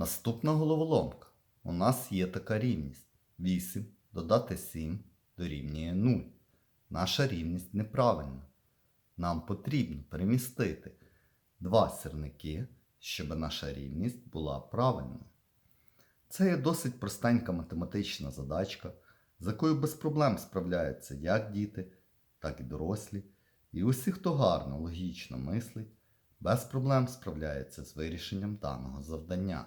Наступна головоломка. У нас є така рівність. 8 додати 7 дорівнює 0. Наша рівність неправильна. Нам потрібно перемістити два сірники, щоб наша рівність була правильною. Це є досить простенька математична задачка, з якою без проблем справляються як діти, так і дорослі. І усі, хто гарно, логічно мислить, без проблем справляється з вирішенням даного завдання.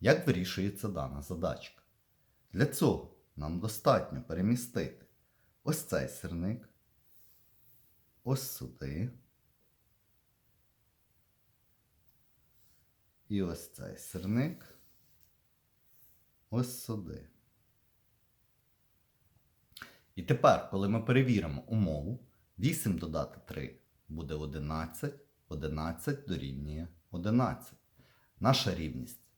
Як вирішується дана задачка? Для цього нам достатньо перемістити ось цей сирник, ось сюди. І ось цей сирник ось сюди. І тепер, коли ми перевіримо умову, 8 додати 3 буде 11, 11 дорівнює 11. Наша рівність